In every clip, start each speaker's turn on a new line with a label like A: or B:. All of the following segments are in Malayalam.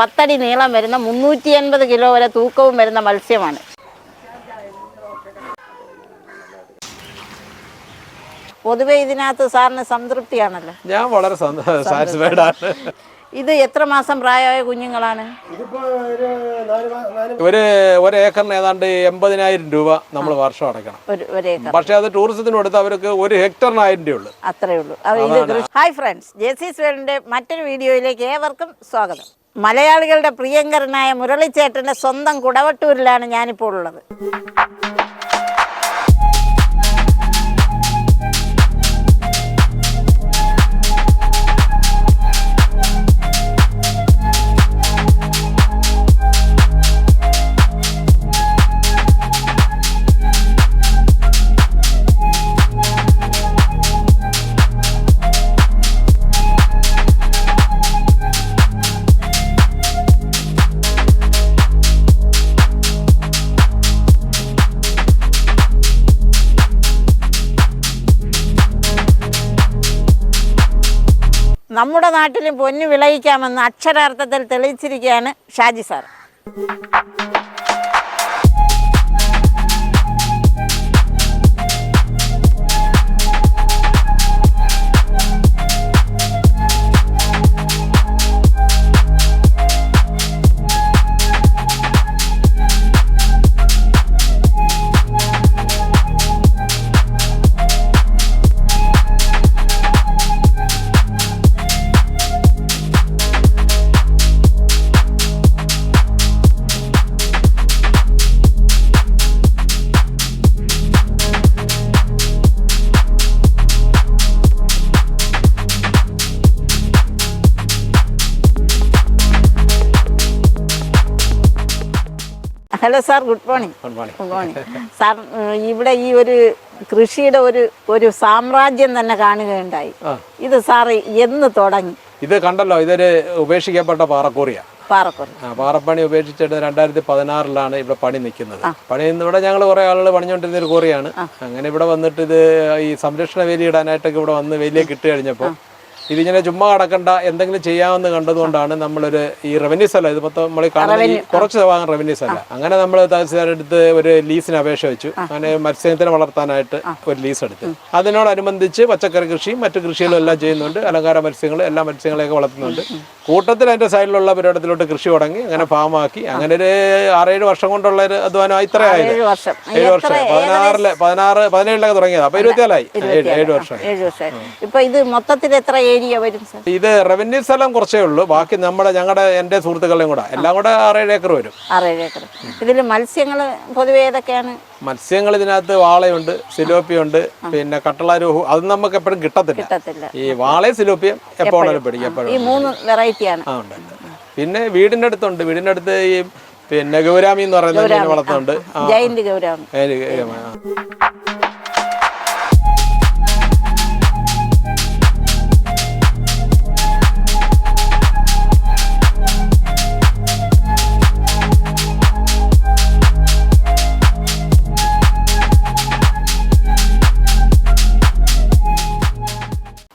A: പത്തടി നീളം വരുന്ന മുന്നൂറ്റി എൺപത് കിലോ വരെ തൂക്കവും വരുന്ന മത്സ്യമാണ്. പൊതുവെ ഇതിനകത്ത് സാറിന് സംതൃപ്തിയാണല്ലോ.
B: ഞാൻ വളരെ സാറ്റിസ്ഫൈഡ് ആണ്.
A: ഇത് എത്ര മാസം പ്രായമായ കുഞ്ഞുങ്ങളാണ്?
C: ഒരു
B: ഒരു ഏക്കറിന് ഏതാണ്ട് എൺപതിനായിരം രൂപ നമ്മൾ വർഷം അടയ്ക്കണം. പക്ഷേ അത് ടൂറിസത്തിന് കൊടുത്ത് അവർക്ക് ഒരു ഹെക്ടറിന് ആയിരം രൂപ ഉള്ളു.
A: അത്രേ ഉള്ളൂ ഹായ് ഫ്രണ്ട്സ് ജെസിസ് വേൾഡിന്റെ മറ്റൊരു വീഡിയോയിലേക്ക് ഏവർക്കും സ്വാഗതം. മലയാളികളുടെ പ്രിയങ്കരനായ മുരളിച്ചേട്ടന്റെ സ്വന്തം കുടവട്ടൂരിലാണ് ഞാനിപ്പോൾ ഉള്ളത്. നമ്മുടെ നാട്ടിലും പൊന്നു വിളയിക്കാമെന്ന് അക്ഷരാർത്ഥത്തിൽ തെളിയിച്ചിരിക്കുകയാണ് Shaji sir. Hello sir good morning.
B: Good morning.
A: Good morning. Sir ഇവിടെ ഈ ഒരു കൃഷിയുടെ ഒരു ഒരു സാമ്രാജ്യം തന്നെ കാണുകയുണ്ടായി. ഇത് സാർ എന്ന് തുടങ്ങി?
B: ഇത് കണ്ടല്ലോ ഇതൊരു ഉപേക്ഷിക്കപ്പെട്ട പാറക്കോറിയാണ്
A: പാറക്കോറി.
B: പാറപ്പണി ഉപേക്ഷിച്ചിട്ട് രണ്ടായിരത്തി പതിനാറിലാണ് ഇവിടെ പണി നിൽക്കുന്നത്. പണി ഇവിടെ ഞങ്ങൾ കുറേ ആളുകൾ പണിഞ്ഞുകൊണ്ടിരുന്ന ഒരു കോറിയാണ് അങ്ങനെ ഇവിടെ വന്നിട്ട് ഇത് ഈ സംരക്ഷണ വേലി ഇടാനായിട്ടൊക്കെ ഇവിടെ വന്ന് വേലിയെ കിട്ടി കഴിഞ്ഞപ്പോൾ ഇതിങ്ങനെ ചുമ്മാ അടക്കണ്ട എന്തെങ്കിലും ചെയ്യാമെന്ന് കണ്ടതുകൊണ്ടാണ് നമ്മളൊരു ഈ റവന്യൂ അല്ല ഇത് മൊത്തം നമ്മൾ കാണുന്നത് കാണുന്ന ഈ കുറച്ച് ഭാഗം റവന്യൂ അല്ല അങ്ങനെ നമ്മൾ തഹസിൽദാരെടുത്ത് ഒരു ലീസിന് അപേക്ഷ വെച്ചു. അങ്ങനെ മത്സ്യത്തിനെ വളർത്താനായിട്ട് ഒരു ലീസ് എടുത്തു. അതിനോടനുബന്ധിച്ച് പച്ചക്കറി കൃഷിയും മറ്റു കൃഷികളും എല്ലാം ചെയ്യുന്നുണ്ട്. അലങ്കാര മത്സ്യങ്ങൾ എല്ലാ മത്സ്യങ്ങളെയൊക്കെ വളർത്തുന്നുണ്ട്. കൂട്ടത്തിൽ അതിന്റെ സൈഡിലുള്ള പരിപാടത്തിലോട്ട് കൃഷി തുടങ്ങി അങ്ങനെ ഫാമാക്കി അങ്ങനെ ഒരു ആറേഴ് വർഷം കൊണ്ടുള്ള ഒരു അധ്വാനം ഇത്രയായി
A: ഏഴ് വർഷം.
B: പതിനാറിൽ പതിനാറ് പതിനേഴിലൊക്കെ തുടങ്ങിയത്. അപ്പൊ ഇരുപത്തിനാലായി. ഏഴ് ഏഴ് വർഷമായി
A: ഏഴ് വർഷം ഇപ്പൊ ഇത് മൊത്തത്തിൽ എത്ര ഏരിയ വരും സാർ.
B: ഇത് റവന്യൂ സ്ഥലം കുറച്ചേ ഉള്ളൂ. ബാക്കി നമ്മുടെ ഞങ്ങളുടെ എന്റെ സുഹൃത്തുക്കളെയും കൂടെ. എല്ലാം കൂടെ ആറേഴ് ഏക്കർ വരും.
A: ആറേഴ് ഏക്കർ. ഇതിൽ മത്സ്യങ്ങൾ പൊതുവെ ഏതൊക്കെയാണ്?
B: മത്സ്യങ്ങൾ ഇതിനകത്ത് വാളയുണ്ട് സിലോപ്പിയുണ്ട് പിന്നെ കട്ടളാരോഹു. അത് നമുക്ക് എപ്പോഴും കിട്ടത്തില്ല. ഈ വാളയും സിലോപ്പിയും എപ്പോഴും പിടിക്കും എപ്പോഴും
A: ഈ മൂന്ന് വെറൈറ്റിയാണ്
B: ആ ഉണ്ട്. പിന്നെ വീടിന്റെ അടുത്തുണ്ട്. വീടിന്റെ അടുത്ത് ഈ പിന്നെ ഗൗരാമി എന്ന് പറയുന്ന മീൻ വളർത്തുന്നുണ്ട്. ഗൗരാമി.
A: ജൈന്റ്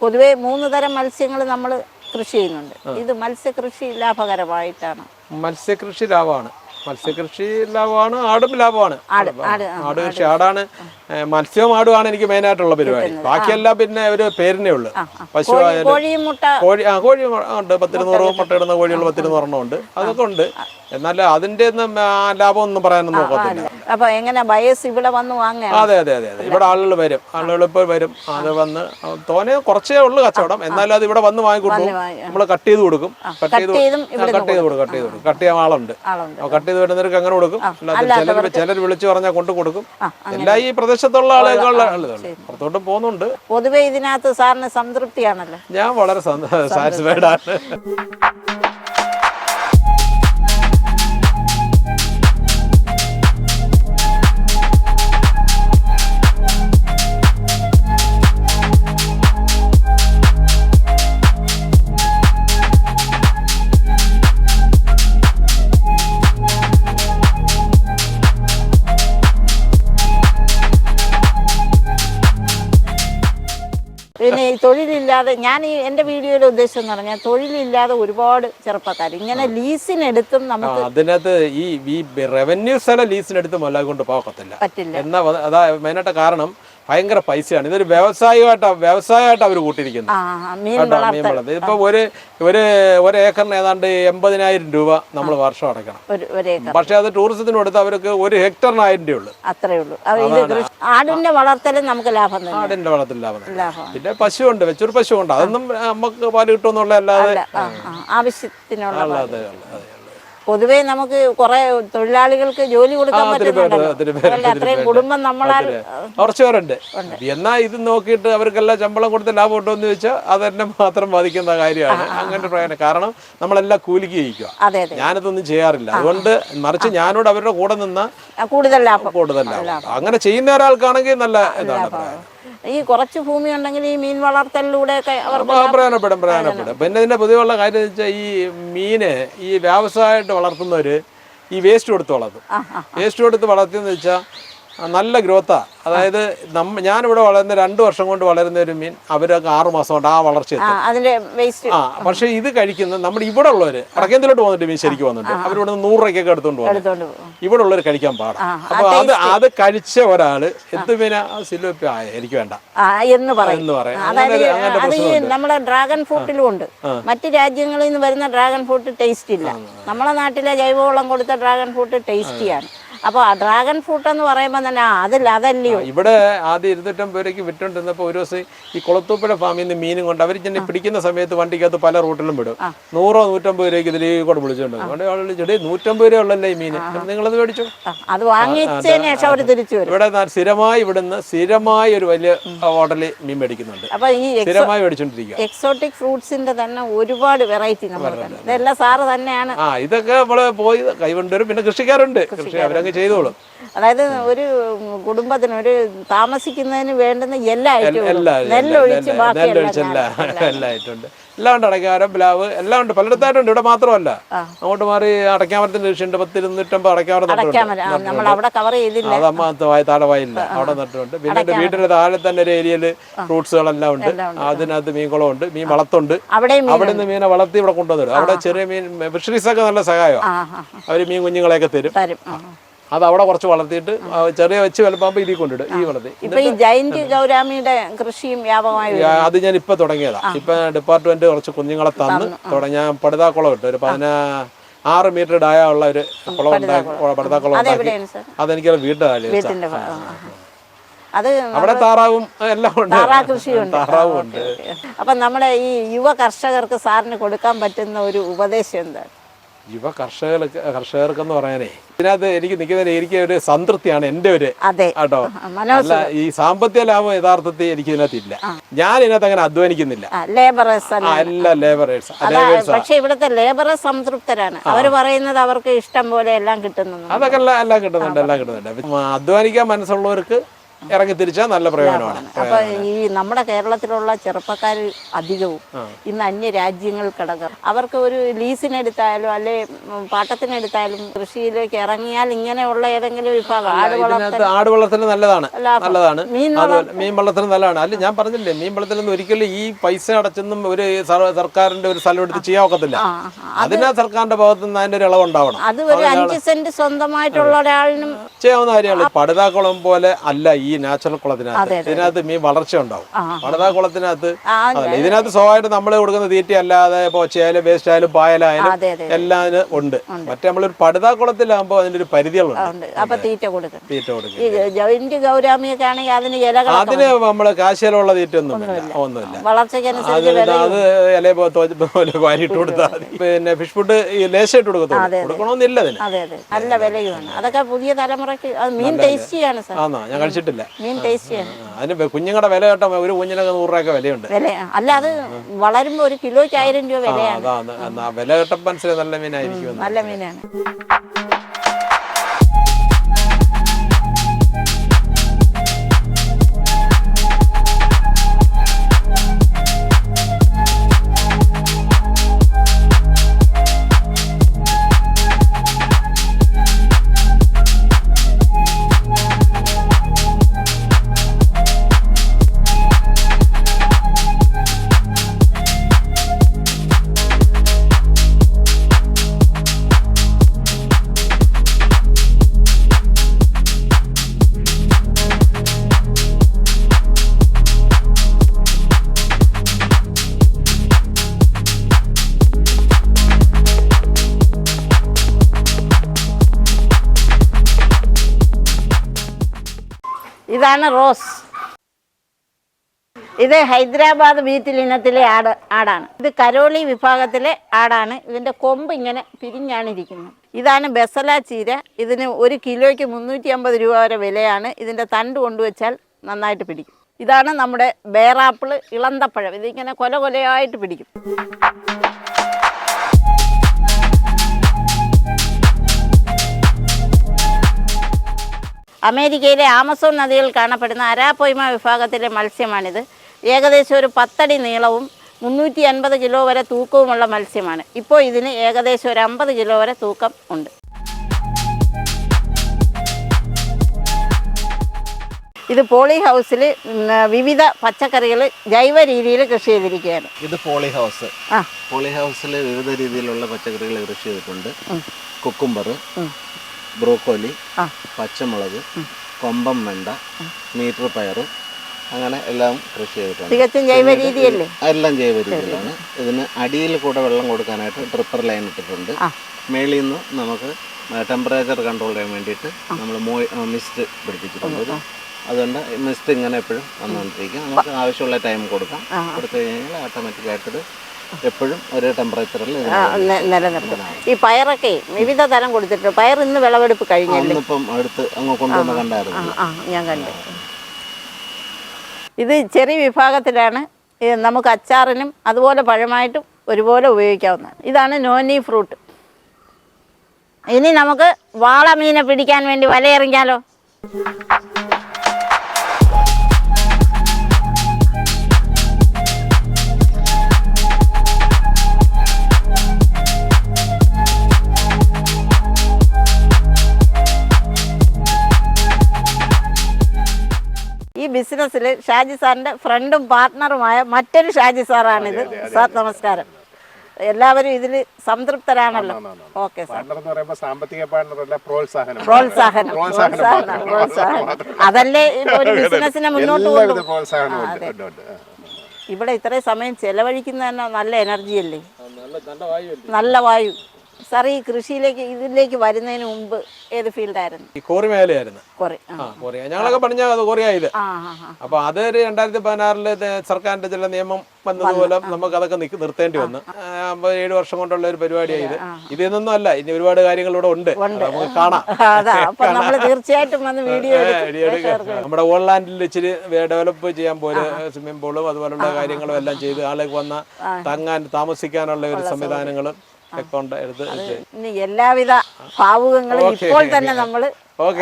A: പൊതുവെ മൂന്ന് തരം മത്സ്യങ്ങൾ നമ്മൾ കൃഷി ചെയ്യുന്നുണ്ട്. ഇത് മത്സ്യകൃഷി ലാഭകരമായിട്ടാണ്.
B: മത്സ്യകൃഷി ലാഭമാണ്. മത്സ്യകൃഷി ലാഭമാണ് ആടും ലാഭമാണ്.
A: ആട്
B: കൃഷി ആടാണ്. മത്സ്യവും ആടുമാണ് എനിക്ക് മെയിൻ ആയിട്ടുള്ള പരിപാടി. ബാക്കിയെല്ലാം പിന്നെ ഒരു പേരിനേ ഉള്ളു. പശു
A: കോഴി- മുട്ട
B: കോഴി ആ കോഴി ഉണ്ട്. പത്തിരുന്നൂറ് മുട്ട ഇടുന്ന കോഴികൾ പത്തിരുന്നൂറെണ്ണം ഉണ്ട്. അതൊക്കെ ഉണ്ട്. എന്നാൽ അതിന്റെ ലാഭമൊന്നും പറയാനൊന്നും നോക്കത്തില്ല.
A: അപ്പൊ എങ്ങനെ ബയസ് ഇവിടെ വന്ന് വാങ്ങാൻ
B: അതെ അതെ അതെ ഇവിടെ ആളുകൾ വരും. ആളുകൾ ഇപ്പോൾ വരും. അത് വന്ന് തോനെ കുറച്ചേ ഉള്ളു കച്ചവടം. എന്നാലും അത് ഇവിടെ വന്ന്
A: വാങ്ങിക്കൊടുക്കും.
B: നമ്മൾ കട്ട് ചെയ്ത് കൊടുക്കും. കട്ട് ചെയ്ത് കട്ട് ചെയ്ത് കൊടുക്കും കട്ട് ചെയ്ത് കൊടുക്കും. കട്ട് ചെയ്യാൻ ആളുണ്ട്. കട്ട് ചെയ്ത് വരുന്നവർക്ക് അങ്ങനെ കൊടുക്കും. ചിലർ ചിലർ വിളിച്ചു പറഞ്ഞാൽ കൊണ്ട് കൊടുക്കും. എല്ലാ ഈ പ്രദേശത്തുള്ള ആളുകളുള്ള ആളുകൾ പുറത്തോട്ട് പോകുന്നുണ്ട്.
A: പൊതുവെ ഇതിനകത്ത് സാറിന് സംതൃപ്തിയാണല്ലോ.
B: ഞാൻ വളരെ സാറ്റിസ്ഫൈഡ് ആണ്
A: തൊഴിലില്ലാതെ ഞാൻ ഈ എന്റെ വീഡിയോയുടെ ഉദ്ദേശം എന്ന് പറഞ്ഞാൽ തൊഴിലില്ലാതെ ഒരുപാട് ചെറുപ്പക്കാർ ഇങ്ങനെ ലീസിനെടുത്തും നമുക്ക്
B: അതിനകത്ത് ഈ ഈ റവന്യൂ സ്ഥലം ലീസിനെടുത്ത് മുതലാക്കി കൊണ്ട് പോകത്തില്ല.
A: പറ്റില്ല.
B: എന്നാ അതാ മെയിനായിട്ട് കാരണം ഭയങ്കര പൈസയാണ്. ഇതൊരു വ്യവസായമായിട്ട് വ്യവസായമായിട്ട് അവർ കൂട്ടിയിരിക്കുന്നത്.
A: മീൻ വളർത്തൽ.
B: ഇപ്പൊ ഒരു ഒരു ഒരു ഏക്കറിന് ഏതാണ്ട് എൺപതിനായിരം രൂപ നമ്മൾ വർഷം അടയ്ക്കണം. പക്ഷെ അത് ടൂറിസത്തിന് കൊടുത്ത് അവർക്ക് ഒരു ഹെക്ടറിന് ആയിരം രൂപ ഉള്ളു.
A: അത്രേ ഉള്ളൂ ആടിന്റെ വളർത്തലും നമുക്ക് ലാഭം
B: ആടിന്റെ വളർത്തൽ ലാഭം പിന്നെ
A: പശു
B: പിന്നെ വെച്ചൊരു പശു ഉണ്ട് അതൊന്നും നമുക്ക് പാൽ കിട്ടുമെന്നുള്ള അല്ലാതെ
A: ആവശ്യത്തിനുള്ള
B: അല്ലാതെ അതെ, അതെ.
A: പൊതുവേ നമുക്ക് കുറെ തൊഴിലാളികൾക്ക് ജോലി കൊടുക്കാൻ പറ്റുന്നുണ്ടല്ലോ. അത്രയും കുടുംബം നമ്മളാൽ
B: എന്നാ ഇത് നോക്കിയിട്ട് അവർക്കെല്ലാം ശമ്പളം കൊടുത്ത് ലാഭം ഉണ്ടോ എന്ന് ചോദിച്ചാൽ അതെന്നെ മാത്രം ബാധിക്കുന്ന കാര്യമാണ്. അങ്ങനെ പ്രയോജനം. കാരണം നമ്മളെല്ലാം കൂലിക്ക് ജയിക്കുക. ഞാനതൊന്നും ചെയ്യാറില്ല. അതുകൊണ്ട് മറിച്ച് ഞാനോട് അവരുടെ കൂടെ നിന്ന
A: കൂടുതൽ ലാഭം.
B: കൂടുതൽ ലാഭം. അങ്ങനെ ചെയ്യുന്ന ഒരാൾക്കാണെങ്കിൽ നല്ല ഇതാണ്
A: ഈ കുറച്ച് ഭൂമി ഉണ്ടെങ്കിൽ ഈ മീൻ വളർത്തലിലൂടെ പ്രധാനപ്പെടും പ്രധാനപ്പെടും
B: അപ്പൊ പ്രയോജനപ്പെടും പ്രയോജനപ്പെടും. പിന്നെ ഇതിന്റെ പൊതുവെയുള്ള കാര്യം വെച്ചാൽ ഈ മീന് ഈ വ്യവസായമായിട്ട് വളർത്തുന്നവര് ഈ വേസ്റ്റ് കൊടുത്ത് വളർത്തും. വേസ്റ്റ് കൊടുത്ത് വളർത്തിയെന്ന് വെച്ചാൽ നല്ല ഗ്രോത്താണ് അതായത് നമ്മ ഞാനിവിടെ വളരുന്ന രണ്ട് വർഷം കൊണ്ട് വളരുന്ന ഒരു മീൻ അവരൊക്കെ ആറു മാസം കൊണ്ട് ആ വളർച്ച
A: ആ
B: ആ പക്ഷേ ഇത് കഴിക്കുന്ന നമ്മൾ ഇവിടെ ഉള്ളവര് വടക്കേന്തിലോട്ട് വന്നിട്ട് മീൻ ശരിക്കും വന്നിട്ട്. അവരിവിടെ നിന്ന് നൂറ് രൂപയ്ക്കൊക്കെ
A: എടുത്തോണ്ട് പോകും.
B: ഇവിടെ ഉള്ളവർ കഴിക്കാൻ പാടാം.
A: ആ,
B: അപ്പൊ അത് അത് കഴിച്ച ഒരാൾ എന്ത് മീനാ? സിലോപ്പി ആയ എനിക്ക് വേണ്ട.
A: ആ എന്ന് പറയും. നമ്മുടെ ഡ്രാഗൺ ഫ്രൂട്ടിലും ഉണ്ട്. മറ്റു രാജ്യങ്ങളിൽ നിന്ന് വരുന്ന ഡ്രാഗൺ ഫ്രൂട്ട് ടേസ്റ്റ് ഇല്ല. നമ്മളെ നാട്ടിലെ ജൈവവളം കൊടുത്ത ഡ്രാഗൺ ഫ്രൂട്ട് ടേസ്റ്റിയാണ് അപ്പോൾ ആ ഡ്രാഗൺ ഫ്രൂട്ട് എന്ന് പറയുമ്പോൾ തന്നെ അതിൽ അതില്ല അതല്ലയോ?
B: ഇവിടെ ആദ്യം ഇരുന്നൂറ്റമ്പത് രൂപയ്ക്ക് വിട്ടുകൊണ്ടിരുന്നപ്പോൾ ഒരു ദിവസം ഈ കുളത്തൂപ്പുഴ ഫാമിൽ നിന്ന് മീനും കൊണ്ട് അവർ ചെന്നെ പിടിക്കുന്ന സമയത്ത് വണ്ടിക്കകത്ത് പല റൂട്ടിലും വിടും. നൂറോ നൂറ്റമ്പത് രൂപയ്ക്ക് ഇതിൽ കൂടെ വിളിച്ചിട്ടുണ്ട് അതുകൊണ്ട് ചെടി നൂറ്റമ്പത് രൂപ ഉള്ളല്ലേ ഈ മീൻ നിങ്ങളത് മേടിച്ചു.
A: അത് വാങ്ങിച്ചതിന് ശേഷം അവർ തിരിച്ചു വരും.
B: ഇവിടെ സ്ഥിരമായി ഇവിടുന്ന് സ്ഥിരമായി ഒരു വലിയ ഹോട്ടലിൽ മീൻ മേടിക്കുന്നുണ്ട്.
A: അപ്പോൾ ഈ
B: സ്ഥിരമായി മേടിച്ചോണ്ടിരിക്കുക
A: എക്സോട്ടിക് ഫ്രൂട്ട്സിന്റെ തന്നെ ഒരുപാട് വെറൈറ്റി നമ്മൾ ഇതെല്ലാം സാറ് തന്നെയാണ്.
B: ആ ഇതൊക്കെ നമ്മൾ പോയി കൈകൊണ്ടുവരും. പിന്നെ കൃഷിക്കാരുണ്ട്. കൃഷി അവരങ്ങ് ചെയ്തോളും.
A: അതായത് ഒരു കുടുംബത്തിന് ഒരു താമസിക്കുന്നതിന് വേണ്ടുന്ന എല്ലാ നെല്ലൊഴിച്ച്
B: ഉണ്ട് അടയ്ക്കാരം പ്ലാവ് എല്ലാം ഉണ്ട്. പലയിടത്തായിട്ടുണ്ട്. ഇവിടെ മാത്രമല്ല. അങ്ങോട്ട് മാറി അടയ്ക്കാമരത്തിന്റെ കൃഷിയുണ്ട് പത്ത് ഇരുന്നൂറ്റമ്പത് അടയ്ക്കാമരം താഴെ വായില്ല. അവിടെ നട്ടിട്ടുണ്ട്. പിന്നെ എന്റെ വീട്ടിന്റെ താഴെ തന്നെ ഒരു ഏരിയയിൽ ഫ്രൂട്ട്സുകളെല്ലാം ഉണ്ട്. അതിനകത്ത് മീൻകുളം ഉണ്ട് മീൻ വളർത്തുണ്ട്. അവിടെ നിന്ന് മീനെ വളർത്തി ഇവിടെ കൊണ്ടുവന്നിടും. അവിടെ ചെറിയ മീൻ ഫിഷറീസ് ഒക്കെ നല്ല സഹായമാണ് അവർ മീൻ കുഞ്ഞുങ്ങളെയൊക്കെ തരും. അത് അവിടെ കുറച്ച് വളർത്തിയിട്ട് ചെറിയ വെച്ച് വലുപ്പാകുമ്പോൾ ഇതിൽ കൊണ്ടിടും ഈ വളർത്തി
A: ഇപ്പൊ ഈ ജൈന്റ് ഗൗരാമിയുടെ കൃഷിയും വ്യാപകമായി
B: അത് ഞാൻ ഇപ്പൊ തുടങ്ങിയതാ. ഇപ്പൊ ഡിപ്പാർട്ട്മെന്റ് കുറച്ച് കുഞ്ഞുങ്ങളെ തന്ന്. തുടങ്ങി ഞാൻ പടുതാക്കുളം ഇട്ടു. ഒരു പതിനാ ആറ് മീറ്റർ ഡായ ഉള്ള ഒരു കുളം ഉണ്ടാക്കി പടുതാക്കുളം. ഉണ്ടാക്കി. അതെനിക്ക് വീട്ടിൽ
A: വീട്ടിന്റെ ആ. അത്
B: അവിടെ താറാവും എല്ലാം ഉണ്ട്.
A: താറാവ് കൃഷിയുണ്ട്.
B: താറാവും ഉണ്ട്.
A: അപ്പൊ നമ്മുടെ ഈ യുവ കർഷകർക്ക് സാറിന് കൊടുക്കാൻ പറ്റുന്ന ഒരു ഉപദേശം എന്താണ്?
B: യുവ കർഷകർക്ക് എന്ന് പറയാനേ ഇതിനകത്ത് എനിക്ക് നിൽക്കുന്ന എനിക്ക് ഒരു സംതൃപ്തിയാണ് എന്റെ ഒരു കേട്ടോ അല്ല ഈ സാമ്പത്തിക ലാഭം യഥാർത്ഥത്തിൽ എനിക്ക് ഇതിനകത്ത് ഇല്ല ഞാൻ ഇതിനകത്ത് അങ്ങനെ അധ്വാനിക്കുന്നില്ല. എല്ലാ ലേബറേഴ്സ്
A: പക്ഷെ ഇവിടുത്തെ ലേബറേഴ്സ് സംതൃപ്തരാണ്. അവർ പറയുന്നത് അവർക്ക് ഇഷ്ടം പോലെ എല്ലാം കിട്ടുന്നു
B: അതൊക്കെ എല്ലാം കിട്ടുന്നുണ്ട് എല്ലാം കിട്ടുന്നുണ്ട്. അധ്വാനിക്കാൻ മനസ്സുള്ളവർക്ക് ഇറങ്ങി തിരിച്ചാൽ നല്ല പ്രയോജനമാണ്.
A: അപ്പൊ ഈ നമ്മുടെ കേരളത്തിലുള്ള ചെറുപ്പക്കാർ അധികവും ഇന്ന് അന്യ രാജ്യങ്ങൾ കിടക്കും. അവർക്ക് ഒരു ലീസിനെടുത്തായാലും അല്ലെ പാട്ടത്തിനെടുത്തായാലും കൃഷിയിലേക്ക് ഇറങ്ങിയാൽ ഇങ്ങനെയുള്ള ഏതെങ്കിലും വിഭാഗം. ആട് വളർത്തൽ.
B: ആട് വളർത്തൽ നല്ലതാണ്. നല്ലതാണ്.
A: മീൻ
B: വളർത്തൽ. നല്ലതാണ്. അല്ല ഞാൻ പറഞ്ഞില്ലേ മീൻ വളർത്തലൊന്നും ഒരിക്കലും ഈ പൈസ അടച്ചൊന്നും ഒരു സർക്കാരിന്റെ ഒരു സ്ഥലം എടുത്ത് ചെയ്യാൻ ഒക്കത്തില്ല. അതിനാ സർക്കാരിന്റെ ഭാഗത്ത് നിന്ന് അതിന്റെ ഒരു ഇളവുണ്ടാവണം.
A: അത് ഒരു അഞ്ച് സെന്റ് സ്വന്തമായിട്ടുള്ള ഒരാളിനും
B: ചെയ്യാവുന്ന കാര്യമാണ്. പടുതാക്കുളം പോലെ അല്ല ഈ നാച്ചുറൽ കുളത്തിനകത്ത്. ഇതിനകത്ത് മീൻ വളർച്ച ഉണ്ടാവും.
A: വളരാ
B: കുളത്തിനകത്ത്. ഇതിനകത്ത് സ്വാഭാവികമായിട്ട് നമ്മൾ കൊടുക്കുന്ന തീറ്റ അല്ലാതെ പോച്ചയായാലും വേസ്റ്റ് ആയാലും പായലായാലും എല്ലാം ഉണ്ട്. മറ്റേ നമ്മളൊരു പടുതാ കുളത്തിലാകുമ്പോൾ അതിന്റെ ഒരു പരിധികളുണ്ട്.
A: അപ്പൊ തീറ്റ കൊടുക്കും.
B: തീറ്റ കൊടുക്കുക
A: ഈ ജോയിന്റ് ഗൗരാമിയൊക്കെ ആണെങ്കിൽ അതിന്
B: നമ്മൾ കാശിലുള്ള തീറ്റ ഒന്നുമില്ല. ഒന്നുമില്ല. അത് ഇല പോലെ വാരിട്ട് കൊടുത്താൽ പിന്നെ ഫിഷ് ഫുഡ് ഈ ലേശമായിട്ട് കൊടുക്കത്തുള്ളൂ. കൊടുക്കണമെന്നില്ല അതിന്.
A: അതെ അതെ. നല്ല വിലയുമാണ്. അതൊക്കെ പുതിയ തലമുറയ്ക്ക് മീൻ ടേസ്റ്റിയാണ് സാർ.
B: ഞാൻ കഴിച്ചിട്ടില്ല.
A: മീൻ ടേസ്റ്റിയാണ്
B: അതിന് കുഞ്ഞുങ്ങളുടെ വില കേട്ടോ ഒരു കുഞ്ഞിനൊക്കെ നൂറ് രൂപയൊക്കെ വിലയുണ്ട്.
A: വില അല്ല അത് വളരുമ്പോ ഒരു കിലോയ്ക്ക് ആയിരം രൂപ വിലയാണ്.
B: വില കേട്ടപ്പോൾ മനസ്സിലായി നല്ല മീനായിരിക്കും
A: നല്ല മീനാണ്. ഇതാണ് റോസ്. ഇത് ഹൈദരാബാദ് ബീറ്റിൽ ഇനത്തിലെ ആട് ആടാണ്. ഇത് കരോളി വിഭാഗത്തിലെ ആടാണ്. ഇതിന്റെ കൊമ്പ് ഇങ്ങനെ പിരിഞ്ഞാണ് ഇരിക്കുന്നത്. ഇതാണ് ബസല ചീര. ഇതിന് ഒരു കിലോയ്ക്ക് മുന്നൂറ്റി അമ്പത് രൂപ വരെ വിലയാണ്. ഇതിന്റെ തണ്ട് കൊണ്ടുവച്ചാൽ നന്നായിട്ട് പിടിക്കും. ഇതാണ് നമ്മുടെ ബേറാപ്പിൾ ഇളന്തപ്പഴം. ഇതിങ്ങനെ കൊല കൊലയായിട്ട് പിടിക്കും. അമേരിക്കയിലെ ആമസോൺ നദിയിൽ കാണപ്പെടുന്ന അരാപ്പൊയ്മ വിഭാഗത്തിലെ മത്സ്യമാണിത്. ഏകദേശം ഒരു പത്തടി നീളവും മുന്നൂറ്റി അൻപത് കിലോ വരെ തൂക്കവുമുള്ള മത്സ്യമാണ്. ഇപ്പോൾ ഇതിന് ഏകദേശം ഒരു അമ്പത് കിലോ വരെ തൂക്കം ഉണ്ട്. ഇത് പോളി ഹൗസിൽ വിവിധ പച്ചക്കറികൾ ജൈവ രീതിയിൽ കൃഷി ചെയ്തിരിക്കുകയാണ്.
D: ഇത് പോളി ഹൗസ്. പോളി ഹൗസിൽ വിവിധ രീതിയിലുള്ള പച്ചക്കറികൾ കൃഷി ചെയ്തിട്ടുണ്ട്. കുക്കുംബർ ബ്രോക്കോലി പച്ചമുളക് കൊമ്പം വെണ്ട മീറ്റർ പയർ അങ്ങനെ എല്ലാം കൃഷി ചെയ്തിട്ടുണ്ട്.
A: തികച്ചും ജൈവ രീതിയല്ലേ?
D: എല്ലാം ജൈവ രീതിയിലാണ്. ഇതിന് അടിയിൽ കൂടെ വെള്ളം കൊടുക്കാനായിട്ട് ഡ്രിപ്പർ ലൈൻ ഇട്ടിട്ടുണ്ട്. മേളിൽ നിന്ന് നമുക്ക് ടെമ്പറേച്ചർ കൺട്രോൾ ചെയ്യാൻ വേണ്ടിയിട്ട് നമ്മൾ മോ മിസ്റ്റ് പിടിപ്പിച്ചിട്ടുണ്ട്. അതുകൊണ്ട് മിസ്റ്റ് ഇങ്ങനെ എപ്പോഴും വന്നുകൊണ്ടിരിക്കും. നമുക്ക് ആവശ്യമുള്ള ടൈം കൊടുക്കാം. കൊടുത്തു കഴിഞ്ഞാൽ ഓട്ടോമാറ്റിക്കായിട്ട് ഇത് എപ്പോഴും ഒരേ ടെമ്പറേച്ചറിൽ
A: നിലനിർത്തണം ഈ പയറൊക്കെ വിവിധ തരം കൊടുത്തിട്ടുണ്ട്. പയർ ഇന്ന് വിളവെടുപ്പ് കഴിഞ്ഞല്ലേ?
D: അന്നിപ്പം അടുത്ത് അങ്ങ് കൊണ്ടുവന്ന് കണ്ടായിരുന്നു
A: ആ ഞാൻ കണ്ടു. ഇത് ചെറിയ വിഭാഗത്തിലാണ്. നമുക്ക് അച്ചാറിനും അതുപോലെ പഴമായിട്ടും ഒരുപോലെ ഉപയോഗിക്കാവുന്നതാണ്. ഇതാണ് നോനി ഫ്രൂട്ട്. ഇനി നമുക്ക് വാളമീനെ പിടിക്കാൻ വേണ്ടി വലയെറിഞ്ഞാലോ? ഈ ബിസിനസ്സിൽ ഷാജി സാറിന്റെ ഫ്രണ്ടും പാർട്ട്ണറുമായ മറ്റൊരു ഷാജി സാറാണിത്. സാർ നമസ്കാരം. എല്ലാവരും ഇതിൽ സംതൃപ്തരാണല്ലോ. Okay sir.
C: പാർട്ണർ എന്ന് പറയുമ്പോൾ സാമ്പത്തിക പാർട്ണർ അല്ല പ്രോത്സാഹനം.
A: പ്രോത്സാഹനം പ്രോത്സാഹനം അതല്ലേ ഇപ്പൊ ഒരു ബിസിനസ്സിനെ മുന്നോട്ട് കൊണ്ടു. ഇവിടെ ഇത്രയും സമയം ചെലവഴിക്കുന്ന തന്നെ നല്ല എനർജി അല്ലേ?
B: നല്ല നല്ല വായു
A: നല്ല വായു. സാർ ഈ കൃഷിയിലേക്ക് ഇതിലേക്ക് വരുന്നതിന് മുമ്പ് ഏത് ഫീൽഡായിരുന്നു?
B: ഈ കോറി മേഖലയായിരുന്നു.
A: കുറെ ആ.
B: ആ ഞങ്ങളൊക്കെ പണിഞ്ഞ അത് കോറിയായത്.
A: ആ ആ ആ.
B: അപ്പൊ അത് ഒരു രണ്ടായിരത്തി പതിനാറിൽ സർക്കാരിന്റെ ചില നിയമം വന്നതുപോലെ നമുക്ക് അതൊക്കെ നിക്ക് നിർത്തേണ്ടി വന്നു. അപ്പൊ ഏഴ് വർഷം കൊണ്ടുള്ള ഒരു പരിപാടിയായത് ഇത്. ഇതിൽ നിന്നൊന്നും അല്ല ഇനി ഒരുപാട് കാര്യങ്ങൾ ഇവിടെ ഉണ്ട്. അത് നമുക്ക് കാണാം.
A: അതാ. അപ്പൊ നമ്മൾ തീർച്ചയായിട്ടും വന്ന് വീഡിയോ
B: എടുക്കുക. നമ്മുടെ ഓൺലാൻഡിൽ ഇച്ചിരി ഡെവലപ്പ് ചെയ്യാൻ പോലെ സ്വിമ്മിംഗ് പൂളും അതുപോലുള്ള കാര്യങ്ങളും എല്ലാം ചെയ്ത് ആളുകൾക്ക് വന്ന തങ്ങാൻ താമസിക്കാനുള്ള ഒരു സംവിധാനങ്ങളും എടുത്ത്
A: എല്ലാവിധ ഭാവുകങ്ങളും ഇപ്പോൾ തന്നെ നമ്മൾ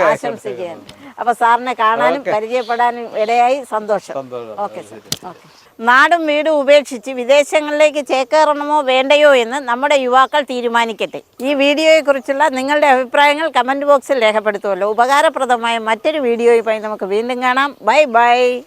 A: ആശംസിക്കുകയാണ് അപ്പൊ സാറിനെ കാണാനും പരിചയപ്പെടാനും ഇടയായി സന്തോഷം.
B: സന്തോഷം.
A: Okay sir. ഓക്കെ. നാടും വീടും ഉപേക്ഷിച്ച് വിദേശങ്ങളിലേക്ക് ചേക്കേറണമോ വേണ്ടയോ എന്ന് നമ്മുടെ യുവാക്കൾ തീരുമാനിക്കട്ടെ. ഈ വീഡിയോയെക്കുറിച്ചുള്ള നിങ്ങളുടെ അഭിപ്രായങ്ങൾ കമന്റ് ബോക്സിൽ രേഖപ്പെടുത്തുമല്ലോ. ഉപകാരപ്രദമായ മറ്റൊരു വീഡിയോയുമായി നമുക്ക് വീണ്ടും കാണാം. Bye bye.